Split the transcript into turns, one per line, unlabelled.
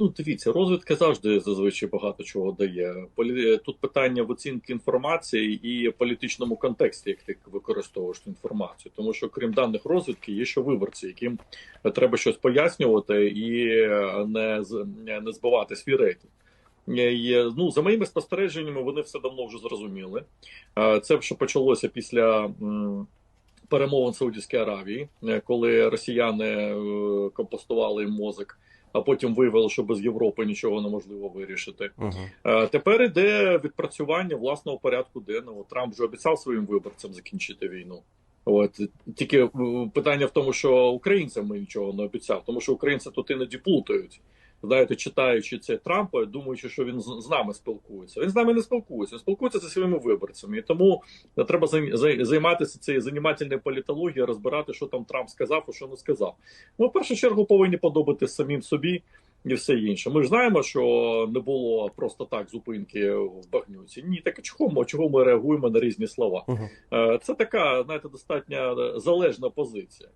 Ну, дивіться, розвідка завжди зазвичай багато чого дає. Тут питання в оцінці інформації і політичному контексті, як ти використовуєш інформацію. Тому що крім даних розвідки, є ще виборці, яким треба щось пояснювати і не, не збивати свій рейтинг. Ну, за моїми спостереженнями, вони все давно вже зрозуміли. Е, Це що почалося після перемовин в Саудівській Аравії, е, коли росіяни е, компостували їм мозок, а потім виявили, що без Європи нічого неможливо вирішити. Е, Тепер іде відпрацювання власного порядку денного. Трамп вже обіцяв своїм виборцям закінчити війну. От тільки питання в тому, що українцям ми нічого не обіцяв, тому що українці тут іноді плутають. Знаєте, читаючи це Трампа, думаючи, що він з нами спілкується. Він з нами не спілкується, він спілкується зі своїми виборцями. І тому треба зай- зай- займатися цією занімательною політологією, розбирати, що там Трамп сказав, а що не сказав. Ми в першу чергу повинні подобати самим собі і все інше. Ми ж знаємо, що не було просто так зупинки в багнюці. Ні, так чого ми, чого ми реагуємо на різні слова? Е, Це така, знаєте, достатньо залежна позиція.